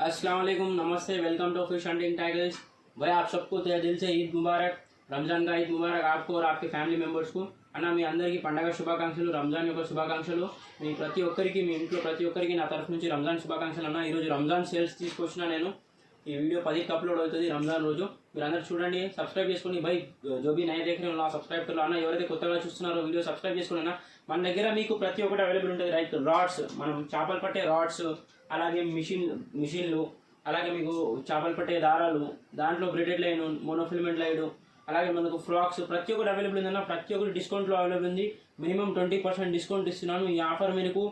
अस्सलाम वालेकुम नमस्ते welcome to fish hunting tigers भाई आप सबको तहे दिल से ईद मुबारक రంజాన్ కా ఈద్ ముబారక్ आपको और आपके ఫ్యామిలీ మెంబర్స్కు అన్న మీ అందరికీ పండగ శుభాకాంక్షలు రంజాన్ యొక్క శుభాకాంక్షలు మీ ప్రతి ఒక్కరికి మీ ఇంట్లో ప్రతి ఒక్కరికి నా తరఫు నుంచి రంజాన్ శుభాకాంక్షలు అన్న ఈరోజు రంజాన్ సేల్స్ తీసుకొచ్చిన నేను ఈ వీడియో పదికి అప్లోడ్ అవుతుంది రంజాన్ రోజు మీరు అందరూ చూడండి సబ్స్క్రైబ్ చేసుకోండి బై జోబీ నైన్ నయ దేఖ సబ్స్క్రైబ్ కरो అన్న ఎవరైతే కొత్తగా చూస్తున్నారో వీడియో సబ్స్క్రైబ్ చేసుకోండి అన్న మన దగ్గర మీకు ప్రతి ఒక్కటి అవైలబుల్ ఉంటుంది. రైట్ రాడ్స్ మనం చేపలు పట్టే రాడ్స్ అలాగే మిషన్ మిషన్లు అలాగే మీకు చేపలు పట్టే దారాలు దాంట్లో బ్రిటెడ్ లైన్ మోనోఫిల్మెంట్ లైన్ అలాగే మనకు ఫ్రాక్స్ ప్రతి ఒక్కటి అవైలబుల్ ఉందన్న ప్రతి ఒక్కటి డిస్కౌంట్లో అవైలబుల్ ఉంది. మినిమం ట్వంటీ పర్సెంట్ డిస్కౌంట్ ఇస్తున్నాను. ఈ ఆఫర్ మీకు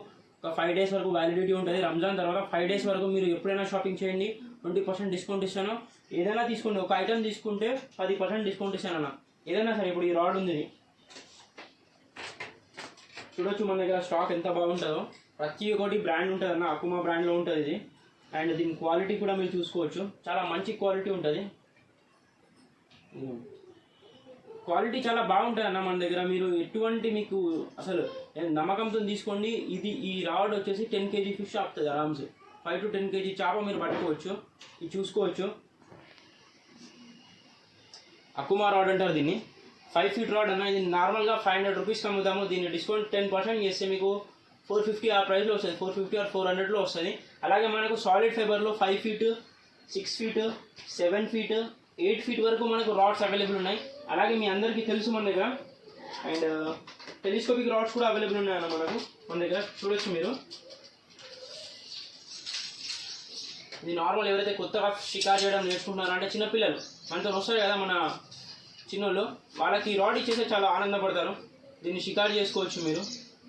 ఒక ఫైవ్ డేస్ వరకు వ్యాలిడిటీ ఉంటుంది. రంజాన్ తర్వాత ఫైవ్ డేస్ వరకు మీరు ఎప్పుడైనా షాపింగ్ చేయండి. ట్వంటీ పర్సెంట్ డిస్కౌంట్ ఇస్తాను. ఏదైనా తీసుకోండి ఒక ఐటమ్ తీసుకుంటే పది పర్సెంట్ డిస్కౌంట్ ఇస్తాను అన్న. ఏదైనా సరే ఇప్పుడు ఈ రాడ్ ఉంది ఇది. చూడొచ్చు మన దగ్గర స్టాక్ ఎంత బాగుంటుందో. ప్రతి ఒక్కటి బ్రాండ్ ఉంటుంది అన్న అకుమా బ్రాండ్లో ఉంటుంది ఇది. అండ్ దీని క్వాలిటీ కూడా మీరు చూసుకోవచ్చు. చాలా మంచి క్వాలిటీ ఉంటుంది. క్వాలిటీ చాలా బాగుంటుంది అన్న మన దగ్గర. మీరు ఎటువంటి మీకు అసలు నమ్మకంతో తీసుకోండి. ఇది ఈ రాడ్ వచ్చేసి టెన్ కేజీ ఫిష్ ఆపుతుంది ఆరామ్స్. ఫైవ్ టు టెన్ కేజీ చేప మీరు పట్టుకోవచ్చు. ఇది చూసుకోవచ్చు. అకుమా రాడ్ అంటారు దీన్ని. ఫైవ్ ఫీట్ రాడ్ అన్న ఇది నార్మల్గా ఫైవ్ హండ్రెడ్ రూపీస్కి అమ్ముతాము. దీన్ని డిస్కౌంట్ టెన్ పర్సెంట్ చేస్తే మీకు ఫోర్ ఫిఫ్టీ ఆ ప్రైస్లో వస్తుంది. ఫోర్ ఫిఫ్టీ ఆర్ ఫోర్ హండ్రెడ్లో వస్తుంది. అలాగే మనకు solid ఫైబర్లో five feet six feet seven feet eight feet వరకు మనకు రాడ్స్ అవైలబుల్ ఉన్నాయి. అలాగే మీ అందరికీ తెలుసు మన దగ్గర. అండ్ టెలిస్కోపిక్ రాడ్స్ కూడా అవైలబుల్ ఉన్నాయన్న మనకు. మన దగ్గర చూడొచ్చు మీరు. ఇది నార్మల్ ఎవరైతే కొత్తగా షికార్ చేయడం నేర్చుకుంటున్నారో అంటే చిన్నపిల్లలు మనతో వస్తారు కదా మన చిన్నోళ్ళు వాళ్ళకి ఈ రాడ్ ఇచ్చేస్తే చాలా ఆనందపడతారు. దీన్ని షికార్ చేసుకోవచ్చు మీరు.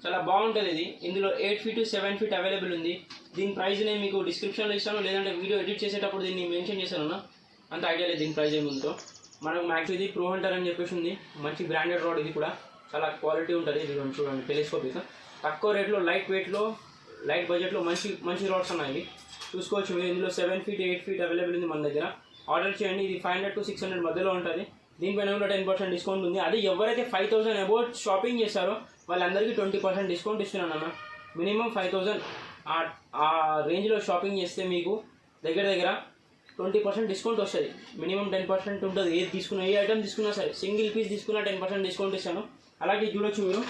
చాలా బాగుంటుంది ఇది. ఇందులో eight feet seven feet available ఉంది. దీని ప్రైస్ నేను మీకు డిస్క్రిప్షన్లో ఇస్తాను లేదంటే వీడియో ఎడిట్ చేసేటప్పుడు దీన్ని మెన్షన్ చేశాను అంత ఐడియా లేదు దీని ప్రైస్ ఏముందో మనకు మ్యాక్స్ ఇది ప్రో హంటర్ అని చెప్పేసి ఉంది. మంచి బ్రాండెడ్ రాడ్ ఇది కూడా. చాలా క్వాలిటీ ఉంటుంది. ఇది చూడండి చూడండి టెలిస్కోపిక్ తక్కువ రేట్లో లైట్ వెయిట్లో లైట్ బడ్జెట్లో మంచి మంచి రాడ్స్ ఉన్నాయి. ఇవి. చూసుకోవచ్చు మీరు. ఇందులో seven feet eight feet available ఉంది మన దగ్గర. ఆర్డర్ చేయండి. ఇది five hundred to six hundred మధ్యలో ఉంటుంది. దీనిపైన కూడా టెన్ పర్సెంట్ డిస్కౌంట్ ఉంది. అది ఎవరైతే ఫైవ్ థౌసండ్ అబౌట్ షాపింగ్ చేస్తారో వాళ్ళందరికీ ట్వంటీ పర్సెంట్ డిస్కౌంట్ ఇస్తున్నాను అన్న. మినిమం ఫైవ్ థౌసండ్ ఆ రేంజ్లో షాపింగ్ చేస్తే మీకు దగ్గర దగ్గర ట్వంటీ పర్సెంట్ డిస్కౌంట్ వస్తుంది. మినిమం టెన్ పర్సెంట్ ఉంటుంది. ఏది తీసుకున్నా ఏ ఐటమ్ తీసుకున్నా సరే సింగిల్ పీస్ తీసుకున్నా టెన్ పర్సెంట్ డిస్కౌంట్ ఇస్తాను. అలాగే చూడొచ్చు మీరు.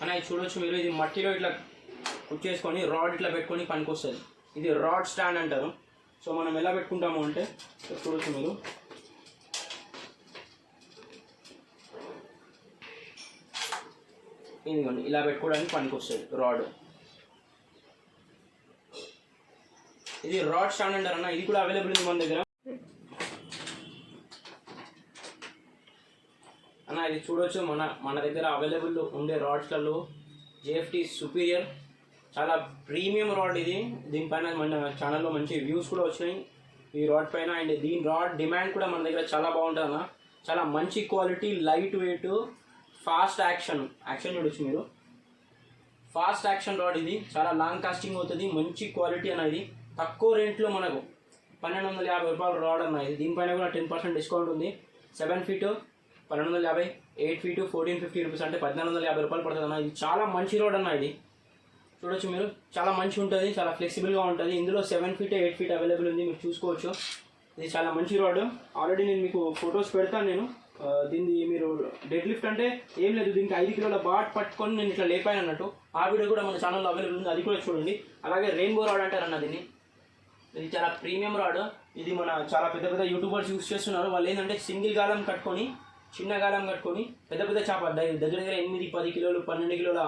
అని ఇది చూడొచ్చు మీరు. ఇది మట్టిలో ఇట్లా కుచ్చేసుకొని రాడ్ ఇట్లా పెట్టుకొని పనికి వస్తుంది ఇది రాడ్ స్టాండ్ అంటారు. సో మనం ఎలా పెట్టుకుంటాము అంటే చూడొచ్చు మీరు. ఇదిగోండి ఇలా పెట్టుకోవడానికి పనికి వస్తుంది రాడ్ ఇది రాడ్ స్టాండ్ అంటారు అన్న ఇది కూడా అవైలబుల్ ఉంది మన దగ్గర అన్న ఇది చూడవచ్చు మన మన దగ్గర అవైలబుల్ ఉండే రాడ్స్లలో జేఎఫ్టీ సుపీరియర్ చాలా ప్రీమియం రాడ్ ఇది. దీనిపైన మన ఛానల్లో మంచి వ్యూస్ కూడా వచ్చినాయి. ఈ రాడ్ పైన అండ్ దీని రాడ్ డిమాండ్ కూడా మన దగ్గర చాలా బాగుంటుంది అన్న. చాలా మంచి quality light weight fast action action చూడొచ్చు మీరు. ఫాస్ట్ యాక్షన్ రాడ్ ఇది. చాలా లాంగ్ కాస్టింగ్ అవుతుంది. మంచి క్వాలిటీ అనేది తక్కువ రేట్లో మనకు పన్నెండు వందల యాభై రూపాయలు రాడ్ అన్నది దీనిపైన కూడా టెన్ పర్సెంట్ డిస్కౌంట్ ఉంది. సెవెన్ ఫీట్ పన్నెండు వందల యాభై eight feet fourteen fifty rupees అంటే పద్నాలుగు వందల యాభై రూపాయలు పడుతుంది అన్న. ఇది చాలా మంచి రోడ్ అన్న ఇది. చూడొచ్చు మీరు. చాలా మంచి ఉంటుంది చాలా ఫ్లెక్సిబుల్గా ఉంటుంది. ఇందులో seven feet eight feet available ఉంది మీరు చూసుకోవచ్చు. ఇది చాలా మంచి రోడ్. ఆల్రెడీ నేను మీకు ఫొటోస్ పెడతాను నేను. దీన్ని మీరు డెడ్ లిఫ్ట్ అంటే ఏం లేదు. దీనికి ఐదు కిలోల బాట్ పట్టుకొని నేను ఇట్లా లేపాను అన్నట్టు. ఆ వీడియో కూడా మన ఛానల్లో అవైలబుల్ ఉంది అది కూడా చూడండి. అలాగే రెయిన్బో రాడ్ అంటారన్న దీన్ని. ఇది చాలా ప్రీమియం రాడ్ ఇది మన చాలా పెద్ద పెద్ద యూట్యూబర్స్ యూస్ చేస్తున్నారు. వాళ్ళు ఏంటంటే సింగిల్ గాలం కట్టుకొని చిన్న గాలం కట్టుకొని పెద్ద పెద్ద చేప దగ్గర దగ్గర ఎనిమిది పది కిలోలు పన్నెండు కిలోల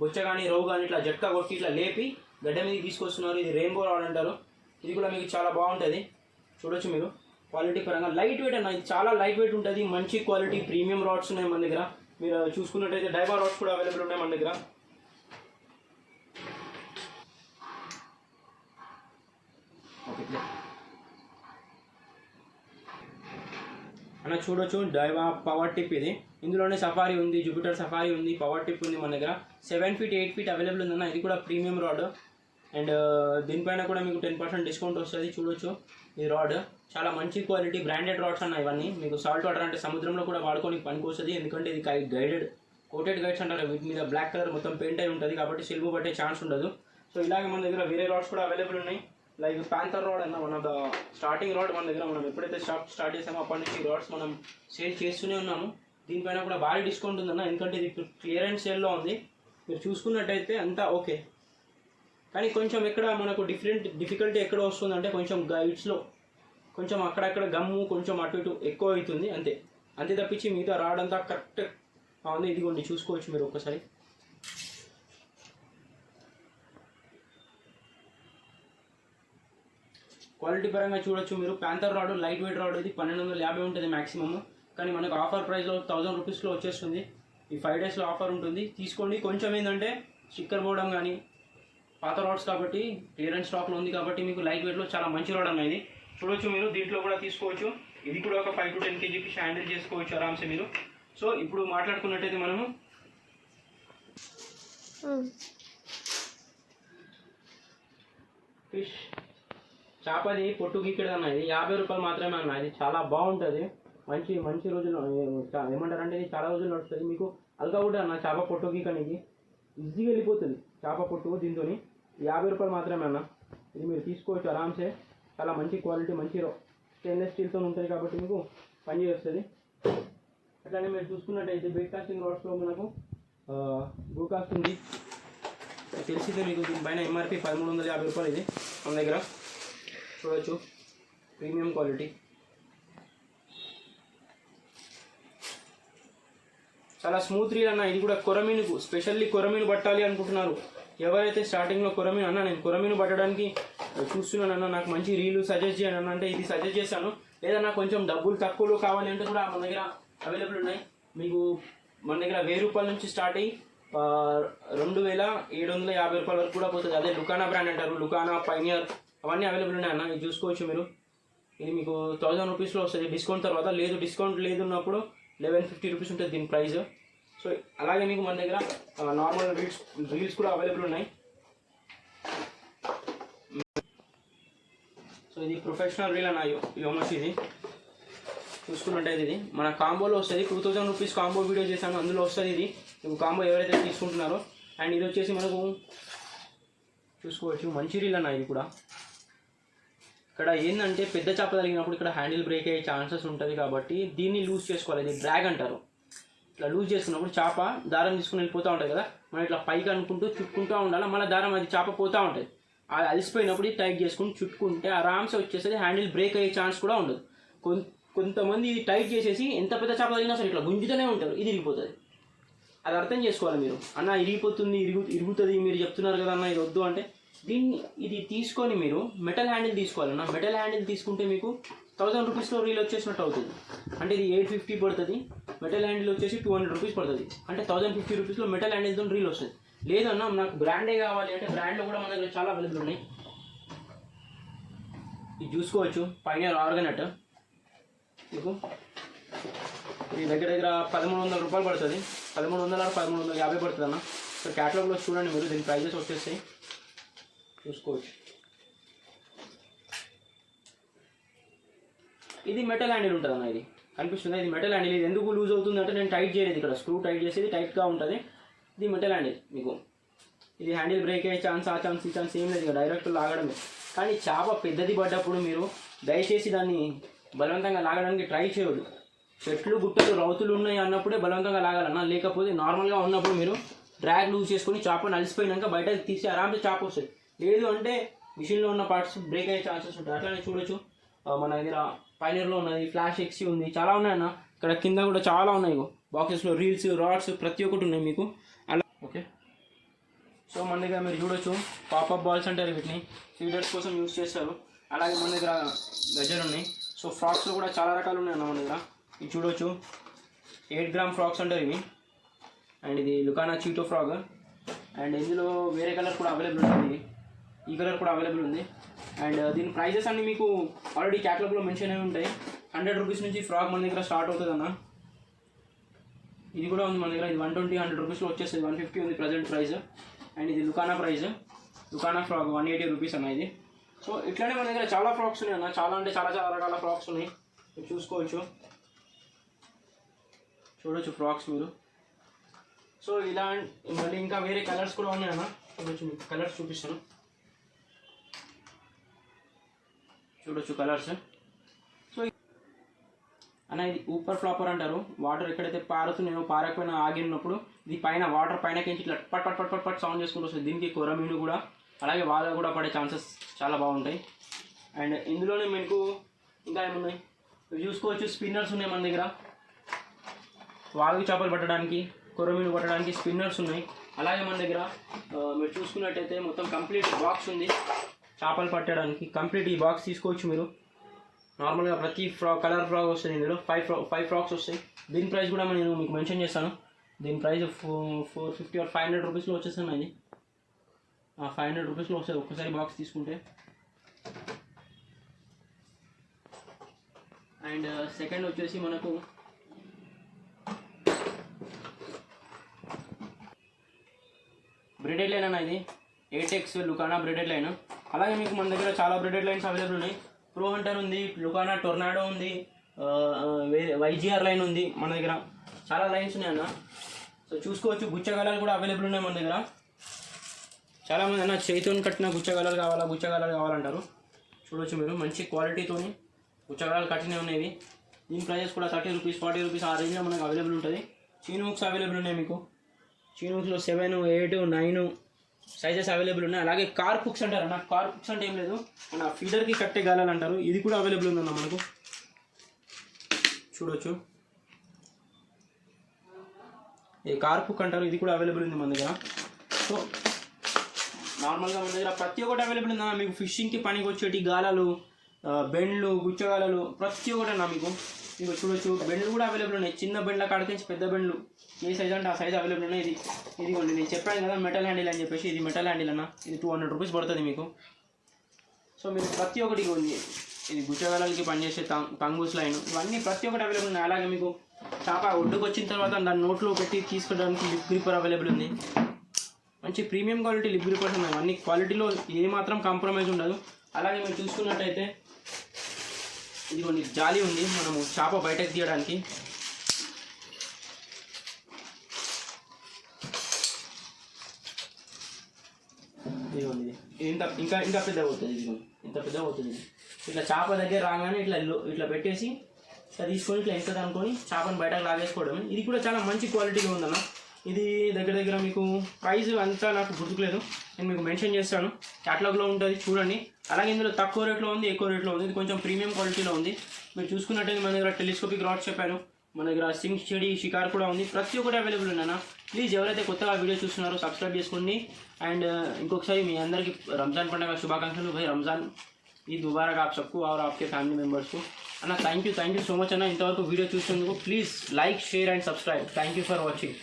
బొచ్చ కానీ రవ్వు కానీ ఇట్లా జట్కా కొట్టి ఇట్లా లేపి గడ్డ మీదకి తీసుకొస్తున్నారు. ఇది రెయిన్బో రాడ్ అంటారు. ఇది కూడా మీకు చాలా బాగుంటుంది. చూడొచ్చు మీరు. క్వాలిటీ పరంగా లైట్ వెయిట్ అన్న ఇది చాలా లైట్ వెయిట్ ఉంటుంది. మంచి క్వాలిటీ ప్రీమియం రాడ్స్ ఉన్నాయి మన దగ్గర. మీరు చూసుకున్నట్టయితే డైబర్ రాడ్స్ కూడా అవైలబుల్ ఉన్నాయి మన దగ్గర. ఓకే అన్న చూడొచ్చు డైవా పవర్ టిప్ ఇది. ఇందులోనే సఫారీ ఉంది జూపిటర్ సఫారీ ఉంది పవర్ టిప్ ఉంది మన దగ్గర. Seven feet eight feet available ఉందన్న ఇది కూడా ప్రీమియం రాడ్ అండ్ దీనిపైన కూడా మీకు టెన్ పర్సెంట్ డిస్కౌంట్ వస్తుంది చూడొచ్చు. ఈ రాడ్ చాలా మంచి క్వాలిటీ బ్రాండెడ్ రాడ్స్ అన్న ఇవన్నీ. మీకు సాల్ట్ వాటర్ అంటే సముద్రంలో కూడా వాడుకొని పనికి వస్తుంది ఎందుకంటే ఇది గైడెడ్ కోటెడ్ గైడ్స్ అంటారు. వీటి మీద బ్లాక్ కలర్ మొత్తం పెయింట్ అయి ఉంటుంది కాబట్టి సిల్వ్ పట్టే ఛాన్స్ ఉండదు. సో ఇలాగే మన దగ్గర వేరే రాడ్స్ కూడా అవైలబుల్ ఉన్నాయి. లైక్ ప్యాంథర్ రాడ్ అన్న మన స్టార్టింగ్ రాడ్ మన దగ్గర మనం ఎప్పుడైతే షాప్ స్టార్ట్ చేసామో అప్పటి నుంచి రాడ్స్ మనం సేల్ చేస్తూనే ఉన్నాము. దీనిపైన కూడా భారీ డిస్కౌంట్ ఉందన్న. ఎందుకంటే ఇది క్లియరెన్స్ సేల్లో ఉంది. మీరు చూసుకున్నట్టయితే అంతా ఓకే కానీ కొంచెం ఎక్కడ మనకు డిఫరెంట్ డిఫికల్టీ ఎక్కడ వస్తుందంటే కొంచెం గైడ్స్లో కొంచెం అక్కడక్కడ గమ్ము కొంచెం అటు ఇటు ఎక్కువ అవుతుంది. అంతే. అంతే తప్పించి మిగతా రాడ్ అంతా కరెక్ట్ ఉంది. ఇదిగోండి చూసుకోవచ్చు మీరు ఒకసారి. క్వాలిటీ పరంగా చూడొచ్చు మీరు. Panther rod light weight rod ఇది పన్నెండు వందల యాభై ఉంటుంది మ్యాక్సిమమ్ కానీ మనకు ఆఫర్ ప్రైస్లో థౌసండ్ రూపీస్లో వచ్చేస్తుంది. ఈ ఫైవ్ డేస్లో ఆఫర్ ఉంటుంది. తీసుకోండి. కొంచెం ఏంటంటే స్టిక్కర్ పోవడం కానీ పాత రాడ్స్ కాబట్టి క్లియరెన్స్ స్టాక్లో ఉంది కాబట్టి మీకు లైట్ వెయిట్లో చాలా మంచి రాడ్ అనేది. చూడొచ్చు మీరు దీంట్లో కూడా తీసుకోవచ్చు. ఇది కూడా ఒక ఫైవ్ టు టెన్ కేజీకి హ్యాండిల్ చేసుకోవచ్చు ఆరామ్సే మీరు. సో ఇప్పుడు మాట్లాడుకున్నట్టయితే మనము ఫిష్ చేపది పొట్టు గీకడం ఇది యాభై రూపాయలు మాత్రమే అన్న ఇది చాలా బాగుంటుంది. మంచి మంచి రోజులు ఏమంటారంటే ఇది చాలా రోజులు నడుస్తుంది. మీకు అల్గా కూడా అన్న చేప పొట్టు గీకనికి ఈజీగా వెళ్ళిపోతుంది. చేప పొట్టు దీంతో యాభై రూపాయలు మాత్రమే అన్న ఇది మీరు తీసుకోవచ్చు ఆరామ్సే. చాలా మంచి క్వాలిటీ మంచి స్టెయిన్లెస్ స్టీల్తో ఉంటుంది కాబట్టి మీకు పని చేస్తుంది. అట్లానే మీరు చూసుకున్నట్టయితే బెడ్ కాస్టింగ్ రాడ్స్లో మనకు బ్లూ కాస్ట్ ఉంది. తెలిసిందే మీకు దీనిపైన ఎంఆర్పి పదమూడు వందల యాభై రూపాయలు ఇది మన దగ్గర. చూడొచ్చు. Premium quality. చాలా స్మూత్ రీల్ అన్న ఇది కూడా కొరమీనుకు స్పెషల్లీ కొరమీను పట్టాలి అనుకుంటున్నారు. ఎవరైతే స్టార్టింగ్లో కొరమీను అన్న నేను కొరమీను పట్టడానికి చూస్తున్నాను అన్న నాకు మంచి రీలు సజెస్ట్ చేయండి అన్న అంటే ఇది సజెస్ట్ చేశాను. లేదన్నా కొంచెం డబ్బులు తక్కువలో కావాలి అంటే కూడా మన దగ్గర అవైలబుల్ ఉన్నాయి. మీకు మన దగ్గర వెయ్యి రూపాయల నుంచి స్టార్ట్ అయ్యి రెండు వేల ఏడు వందల యాభై రూపాయల వరకు కూడా పోతుంది. అదే లుకానా బ్రాండ్ అంటారు. లుకానా పైనియర్ అవన్నీ అవైలబుల్ ఉన్నాయి అన్న ఇది చూసుకోవచ్చు మీరు. ఇది మీకు థౌజండ్ రూపీస్లో వస్తుంది. డిస్కౌంట్ తర్వాత లేదు డిస్కౌంట్ లేదు ఉన్నప్పుడు లెవెన్ ఫిఫ్టీ రూపీస్ ఉంటుంది దీని ప్రైస్. సో అలాగే మీకు మన దగ్గర నార్మల్ రీల్స్ రీల్స్ కూడా అవైలబుల్ ఉన్నాయి. సో ఇది ప్రొఫెషనల్ రీల్ అన్న యోమస్ ఇది. చూసుకున్నట్టయితే ఇది. మన కాంబోలో వస్తుంది. Two thousand rupees combo video చేశాను అందులో వస్తుంది ఇది. మీకు కాంబో ఎవరైతే తీసుకుంటున్నారో. అండ్ ఇది వచ్చేసి మనకు చూసుకోవచ్చు మంచి రీల్ అన్న ఇది కూడా. ఇక్కడ ఏంటంటే పెద్ద చేప తగిలినప్పుడు ఇక్కడ హ్యాండిల్ బ్రేక్ అయ్యే ఛాన్సెస్ ఉంటుంది కాబట్టి దీన్ని లూజ్ చేసుకోవాలి ఇది డ్రాగ్ అంటారు. ఇట్లా లూజ్ చేసుకున్నప్పుడు చేప దారం తీసుకుని వెళ్ళిపోతూ ఉంటుంది కదా? మనం ఇట్లా పైకి అనుకుంటూ చుట్టుకుంటూ ఉండాలి? మళ్ళీ దారం అది చేప పోతూ ఉంటుంది. అది అలసిపోయినప్పుడు టైట్ చేసుకుని చుట్టుకుంటే ఆరామ్సే వచ్చేసరికి హ్యాండిల్ బ్రేక్ అయ్యే ఛాన్స్ కూడా ఉండదు. కొంతమంది ఇది టైట్ చేసేసి ఎంత పెద్ద చేప తగిలినా సరే ఇట్లా గుంజుతూనే ఉంటారు ఇది ఇరిగిపోతుంది. అది అర్థం చేసుకోవాలి మీరు. అన్న ఇరిగిపోతుంది ఇరుగు ఇరుగుతుంది మీరు చెప్తున్నారు కదా అన్న ఇది వద్దు అంటే దీన్ని ఇది తీసుకొని మీరు మెటల్ హ్యాండిల్ తీసుకోవాలన్నా. మెటల్ హ్యాండిల్ తీసుకుంటే మీకు థౌసండ్ రూపీస్లో రీల్ వచ్చేసినట్టు అవుతుంది. అంటే ఇది ఎయిట్ ఫిఫ్టీ పడుతుంది. మెటల్ హ్యాండిల్ వచ్చేసి టూ హండ్రెడ్ రూపీస్ పడుతుంది. అంటే థౌసండ్ ఫిఫ్టీ రూపీస్లో మెటల్ హ్యాండిల్తో రీల్ వస్తుంది. లేదన్నా నాకు బ్రాండే కావాలి అంటే బ్రాండ్లో కూడా మన దగ్గర చాలా అవైలబుల్ ఉన్నాయి. ఇది చూసుకోవచ్చు. పైన ఆర్గనట్ మీకు ఇది దగ్గర దగ్గర పదమూడు వందల రూపాయలు పడుతుంది. పదమూడు వందల పదమూడు వందల యాభై పడుతుంది అన్న సో క్యాటలాగ్లో చూడండి మీరు. దీని ప్రైజెస్ వచ్చేస్తాయి. చూసుకోవచ్చు. ఇది మెటల్ హ్యాండిల్ ఉంటుంది అన్న ఇది. కనిపిస్తుంది? ఇది మెటల్ హ్యాండిల్ ఇది ఎందుకు లూజ్ అవుతుంది అంటే నేను టైట్ చేయలేదు ఇక్కడ. స్క్రూ టైట్ చేసేది టైట్గా ఉంటుంది. ఇది మెటల్ హ్యాండిల్ మీకు. ఇది హ్యాండిల్ బ్రేక్ అయ్యే ఛాన్స్ ఆ ఛాన్స్ ఈ ఛాన్స్ ఏం లేదు డైరెక్ట్ లాగడమే. కానీ చేప పెద్దది పడ్డప్పుడు మీరు దయచేసి దాన్ని బలవంతంగా లాగడానికి ట్రై చేయవద్దు చెట్లు గుట్టలు రౌతులు ఉన్నాయి అన్నప్పుడే బలవంతంగా లాగాలన్న. లేకపోతే నార్మల్గా ఉన్నప్పుడు మీరు డ్రాగ్ లూజ్ చేసుకొని చేపను అలసిపోయినాక బయటకు తీసి ఆరామ్సే చేప వస్తుంది. లేదు అంటే మిషన్లో ఉన్న పార్ట్స్ బ్రేక్ అయ్యే ఛాన్సెస్ ఉంటాయి. అట్లానే చూడొచ్చు. మన దగ్గర పైనర్లో ఉన్నది ఫ్లాష్ ఎక్సీ ఉంది. చాలా ఉన్నాయన్న ఇక్కడ కింద కూడా చాలా ఉన్నాయి బాక్సెస్లో రీల్స్ రాడ్స్ ప్రతి ఒక్కటి ఉన్నాయి మీకు. అలా ఓకే. సో మన దగ్గర మీరు చూడొచ్చు. పాపప్ బాల్స్ అంటారు వీటిని. ఫీడర్స్ కోసం యూజ్ చేస్తారు. అలాగే మన దగ్గర గజ్జలు ఉన్నాయి. సో ఫ్రాక్స్లో కూడా చాలా రకాలు ఉన్నాయి అన్న మన దగ్గర. ఇది చూడొచ్చు. ఎయిట్ గ్రామ్ ఫ్రాక్స్ అంటారు ఇవి. అండ్ ఇది లుకానా చీటో ఫ్రాక్. అండ్ ఇందులో వేరే కలర్ కూడా అవైలబుల్ ఉంది ఈ కలర్ కూడా అవైలబుల్ ఉంది. అండ్ uh, దీని ప్రైజెస్ అన్ని మీకు ఆల్రెడీ క్యాటలాగ్లో మెన్షన్ అయి ఉంటాయి. హండ్రెడ్ రూపీస్ నుంచి ఫ్రాక్ మన దగ్గర స్టార్ట్ అవుతుంది అన్న ఇది కూడా ఉంది మన దగ్గర. ఇది వన్ ట్వంటీ హండ్రెడ్ రూపీస్లో వచ్చేస్తుంది. వన్ ఫిఫ్టీ ఉంది ప్రజెంట్ ప్రైస్ అండ్ ఇది దుకాణా ప్రైస్ దుకాణా ఫ్రాక్ వన్ ఎయిటీ రూపీస్ అన్న ఇది. సో ఇట్లానే మన దగ్గర చాలా ఫ్రాక్స్ ఉన్నాయి అన్న. చాలా అంటే చాలా చాలా రకాల ఫ్రాక్స్ ఉన్నాయి. మీరు చూసుకోవచ్చు. చూడొచ్చు ఫ్రాక్స్ మీరు. సో ఇలా మళ్ళీ ఇంకా వేరే కలర్స్ కూడా ఉన్నాయి అన్న. మీకు. కలర్స్ చూపిస్తాను. చూడొచ్చు కలర్స్ సో అన్న ఇది ఊపర్ ఫ్లాపర్ అంటారు. వాటర్ ఎక్కడైతే పారుతున్నాయో పారకపోయినా ఆగినప్పుడు ఇది పైన వాటర్ పైన కించి ఇట్లా పట్ పట్ పట్ పట్ పట్ సౌండ్ చేసుకుంటూ వస్తుంది. దీనికి కొరమీను కూడా అలాగే వాళ్ళ కూడా పడే ఛాన్సెస్ చాలా బాగుంటాయి. అండ్ ఇందులోనే మీకు ఇంకా ఏమున్నాయి? చూసుకోవచ్చు. స్పిన్నర్స్ ఉన్నాయి మన దగ్గర. వాగు చేపలు పట్టడానికి కొరమీను పట్టడానికి స్పిన్నర్స్ ఉన్నాయి. అలాగే మన దగ్గర మీరు చూసుకున్నట్టయితే మొత్తం కంప్లీట్ బాక్స్ ఉంది. చేపలు పట్టడానికి కంప్లీట్ ఈ బాక్స్ తీసుకోవచ్చు మీరు. నార్మల్గా ప్రతి ఫ్రా కలర్ ఫ్రాక్ వస్తుంది ఇందులో. ఫైవ్ ఫ్రా ఫైవ్ ఫ్రాక్స్ వస్తాయి. దీని ప్రైస్ కూడా నేను మీకు మెన్షన్ చేస్తాను. దీని price four fifty or five hundred రూపీస్లో వచ్చేస్తాను ఇది ఫైవ్ హండ్రెడ్ రూపీస్లో వస్తుంది ఒక్కసారి బాక్స్ తీసుకుంటే. అండ్ సెకండ్ uh, వచ్చేసి మనకు బ్రెడెడ్ లైన్ అన్న ఇది. ఎయిటెక్స్ లుకానా బ్రెడెడ్ లైన్ అలాగే మీకు మన దగ్గర చాలా బ్రెడెడ్ లైన్స్ అవైలబుల్ ఉన్నాయి. ప్రో హంటర్ ఉంది లుకానా టొర్నాడో ఉంది ఆ, వైజిఆర్ లైన్ ఉంది మన దగ్గర. చాలా లైన్స్ ఉన్నాయి అన్న. సో చూసుకోవచ్చు. గుచ్చగలాలు కూడా అవైలబుల్ ఉన్నాయి మన దగ్గర. చాలామంది అన్న చేతితో కట్టిన గుచ్చగలాలు కావాలా గుచ్చగలాలు కావాలంటారు. చూడవచ్చు మీరు. మంచి క్వాలిటీతో గుచ్చగలాలు కట్టినవి ఉన్నాయి దీని ప్రైజెస్ కూడా థర్టీ రూపీస్ ఫార్టీ రూపీస్ ఆ రేంజ్లో మనకు అవైలబుల్ ఉంటుంది. చీన్ బుక్స్ అవైలబుల్ ఉన్నాయి మీకు. చీన్ బుక్స్లో seven eight nine sizes available ఉన్నాయి. అలాగే కార్ బుక్స్ అంటారు అన్న. కార్ బుక్స్ అంటే ఏం లేదు. మన ఫీడర్కి కట్టే గాలాలు అంటారు. ఇది కూడా అవైలబుల్ ఉందన్న మనకు. చూడొచ్చు. ఈ కార్ బుక్ అంటారు. ఇది కూడా అవైలబుల్ ఉంది మన దగ్గర. సో నార్మల్గా మన దగ్గర ప్రతి ఒక్కటి అవైలబుల్ ఉందా మీకు ఫిషింగ్కి పనికి వచ్చేటి గాలాలు బెండ్లు గుచ్చగాలలు ప్రతి ఒక్కటి అన్న మీకు. మీకు చూడొచ్చు బెండ్లు కూడా అవైలబుల్ ఉన్నాయి. చిన్న బెండ్ల కాడికి పెద్ద బెండ్లు. ఏ సైజ్ అంటే ఆ సైజ్ అవైలబుల్ ఉన్నాయి. ఇది ఇదిగోండి నేను చెప్పాను కదా మెటల్ హ్యాండిల్ అని చెప్పేసి ఇది మెటల్ హ్యాండిల్ అన్న. ఇది టూ హండ్రెడ్ రూపీస్ పడుతుంది మీకు. సో మీరు ప్రతి ఒక్కటి ఉంది ఇది గుచ్చగలకి పనిచేసే తం తంగూస్ లైన్ ఇవన్నీ ప్రతి ఒక్కటి అవైలబుల్ ఉన్నాయి. అలాగే మీకు చేప ఒడ్డుకు వచ్చిన తర్వాత దాని నోట్లో పెట్టి తీసుకోవడానికి లిప్ గ్రిప్పర్ అవైలబుల్ ఉంది. మంచి ప్రీమియం క్వాలిటీ లిప్ గ్రిప్పర్స్ ఉన్నాయి అన్ని క్వాలిటీలో ఏ మాత్రం కాంప్రమైజ్ ఉండదు. అలాగే మీరు చూసుకున్నట్టయితే ఇది కొన్ని జాలి ఉంది. మనము చేప బయటకు తీయడానికి. ఇదిగోండి ఇది. ఇంత ఇంకా ఇంకా పెద్ద అవుతుంది ఇది ఇంత పెద్ద అవుతుంది ఇట్లా చేప దగ్గర రాగానే ఇట్లా ఇట్లా పెట్టేసి ఇట్లా తీసుకొని ఇట్లా ఎంత అనుకొని చేపను బయటకు లాగేసుకోవడం ఇది కూడా చాలా మంచి క్వాలిటీలో ఉందన్న. ఇది దగ్గర దగ్గర మీకు ప్రైస్ అంతా నాకు గుర్తుకులేదు. నేను మీకు మెన్షన్ చేస్తాను. క్యాటలాగ్లో ఉంటుంది చూడండి. అలాగే ఇందులో తక్కువ రేట్లో ఉంది ఎక్కువ రేట్లో ఉంది. ఇది కొంచెం ప్రీమియం క్వాలిటీలో ఉంది. మీరు చూసుకున్నట్టయితే మన దగ్గర టెలిస్కోపిక్ రాడ్ చెప్పాను. మన దగ్గర సింగ్ చెడి షికార్ కూడా ఉంది. ప్రతి ఒక్కటి అవైలబుల్ ఉన్నానా ప్లీజ్ ఎవరైతే కొత్తగా వీడియో చూస్తున్నారో సబ్స్క్రైబ్ చేసుకోండి. అండ్ uh, ఇంకొకసారి మీ అందరికీ రంజాన్ పండుగ శుభాకాంక్షలు. భాయ్ రంజాన్. ఈ దుబారా ఆప్ సబ్కు ఆర్ ఆప్కే ఫ్యామిలీ మెంబర్స్కు అన్న thank you thank you so much అన్న. ఇంతవరకు వీడియో చూసినందుకు please like share and subscribe thank you for watching